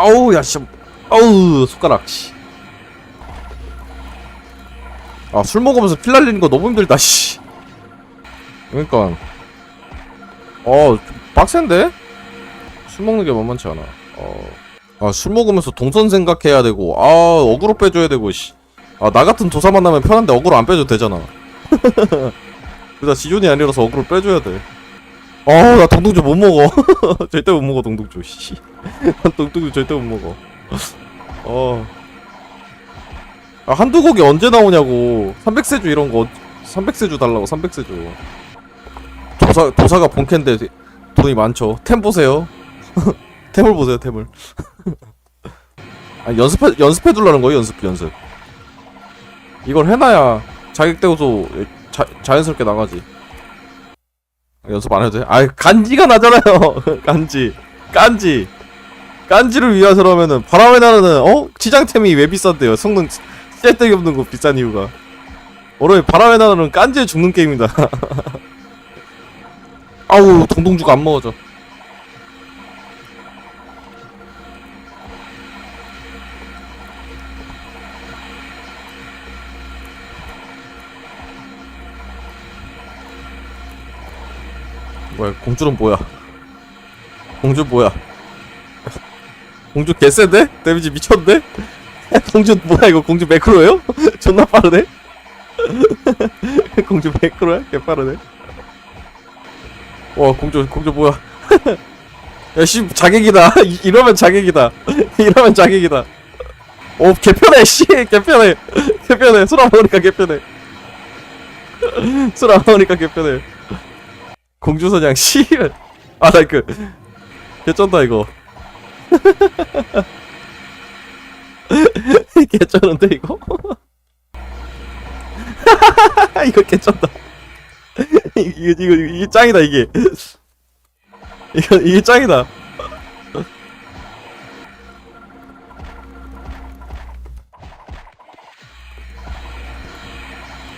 아우 야 씨 아우 손가락 씨. 아 술 먹으면서 필 날리는 거 너무 힘들다 씨. 그러니까 어좀 빡센데? 술 먹는 게 만만치 않아. 어. 아, 술 먹으면서 동선 생각해야 되고, 아, 어그로 빼줘야 되고, 씨. 아, 나 같은 도사 만나면 편한데 어그로 안 빼줘도 되잖아. 그다 지존이 아니라서 어그로 빼줘야 돼. 어, 나 동동주 못 먹어. 절대 못 먹어, 동동주, 씨. 난 동동주 절대 못 먹어. 어. 아, 한두 곡이 언제 나오냐고. 300세주 이런 거, 300세주 달라고, 300세주. 도사, 도사가 본캔데 돈이 많죠. 템 보세요. 템을 보세요, 템을. 아, 연습해, 연습해 두려는 거예요, 연습, 연습. 이걸 해놔야 자격되고서 자, 자연스럽게 나가지. 연습 안 해도 돼? 아, 간지가 나잖아요. 간지. 간지. 간지를 위해서라면은 바람에 나르는 어 지장템이 왜 비싼데요? 성능 쓸데기 없는 거 비싼 이유가. 어려이 바람에 나르는 깐지에 죽는 게임이다. 아우 동동주가 안 먹어져. 뭐야 공주는 뭐야? 공주 뭐야? 공주 개쎄데? 데미지 미쳤네? 공주 뭐야 이거 공주 매크로예요? 존나 빠르네? 공주 매크로야? 개 빠르네? 와 공주 공주 뭐야? 야씨 자객이다 이- 이러면 자객이다 이러면 자객이다 오 개편해 씨 개편해 개편해 술안 먹으니까 개편해 술안 먹으니까 개편해 공주 사냥 씨발 아나 그 개쩐다 이거. 개쩌는데 이거? 이거 개쩐다. 이거 이거 이게 짱이다 이게. 이거 이게 짱이다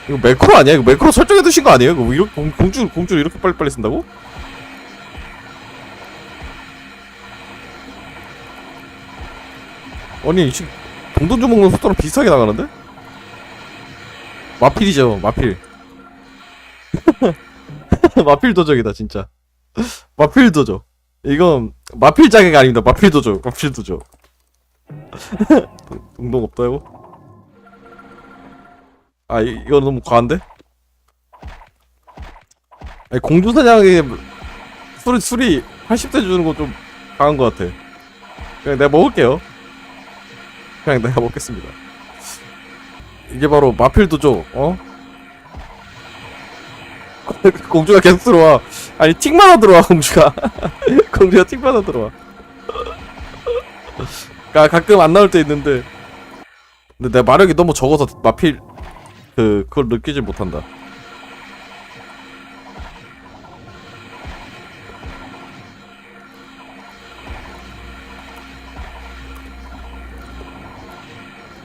이거 매크로 아니야? 이거 매크로 설정해 두신 거 아니에요? 이거 이렇게 공, 공주 공주를 이렇게 빨리빨리 쓴다고? 아니 이 친구 동동주 먹는 속도랑 비슷하게 나가는데? 마필이죠 마필 마필 도적이다 진짜 마필 도적 이건 마필 자객 아닙니다 마필 도적 마필 도적 동- 동동 없다고? 아 이, 이거 너무 과한데? 아니 공주 사냥에 술이 술이 80대 주는 거 좀 강한 것 같아 그냥 내가 먹을게요 그냥 내가 먹겠습니다. 이게 바로 마필도죠, 어? 공주가 계속 들어와. 아니, 틱마다 들어와, 공주가. 공주가 틱마다 들어와. 가, 가끔 안 나올 때 있는데. 근데 내 마력이 너무 적어서 마필, 그, 그걸 느끼질 못한다.